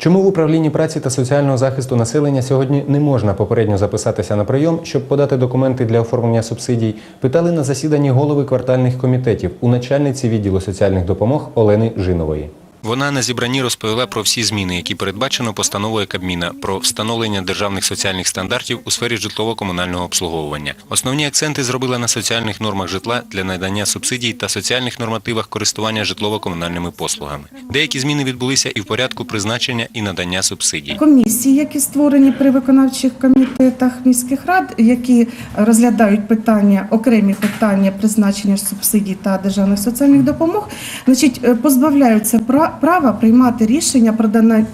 Чому в управлінні праці та соціального захисту населення сьогодні не можна попередньо записатися на прийом, щоб подати документи для оформлення субсидій? Питали на засіданні голови квартальних комітетів у начальниці відділу соціальних допомог Олени Жинової. Вона на зібранні розповіла про всі зміни, які передбачено постановою Кабміна про встановлення державних соціальних стандартів у сфері житлово-комунального обслуговування. Основні акценти зробила на соціальних нормах житла для надання субсидій та соціальних нормативах користування житлово-комунальними послугами. Деякі зміни відбулися і в порядку призначення і надання субсидій. Комісії, які створені при виконавчих комітетах міських рад, які розглядають питання, окремі питання призначення субсидій та державних соціальних допомог, значить, е, позбавляються пра- права приймати рішення про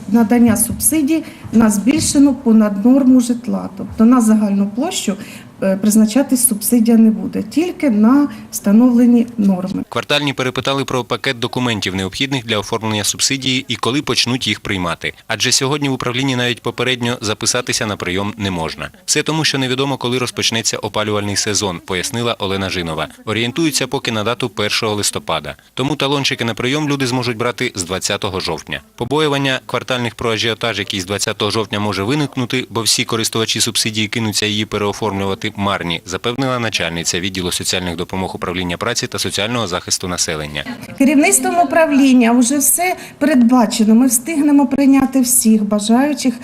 надання субсидій на збільшену понад норму житла, тобто на загальну площу призначатись субсидія не буде, тільки на встановлені норми. Квартальні перепитали про пакет документів, необхідних для оформлення субсидії і коли почнуть їх приймати. Адже сьогодні в управлінні навіть попередньо записатися на прийом не можна. Все тому, що невідомо, коли розпочнеться опалювальний сезон, пояснила Олена Жинова. Орієнтуються поки на дату 1 листопада. Тому талончики на прийом люди зможуть брати з 20 жовтня. Побоювання квартальних про ажіотаж, який з 20 жовтня може виникнути, бо всі користувачі субсидії кинуться її переоформлювати марні, запевнила начальниця відділу соціальних допомог управління праці та соціального захисту населення. Керівництвом управління вже все передбачено. Ми встигнемо прийняти всіх бажаючих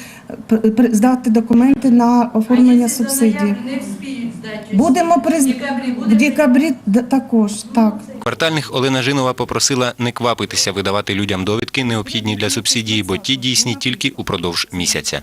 п- здати документи на оформлення здати. Будемо при В декабрі також так. Квартальних Олена Жинова попросила не квапитися видавати людям довідки, необхідні для субсидії, бо ті дійсні тільки упродовж місяця.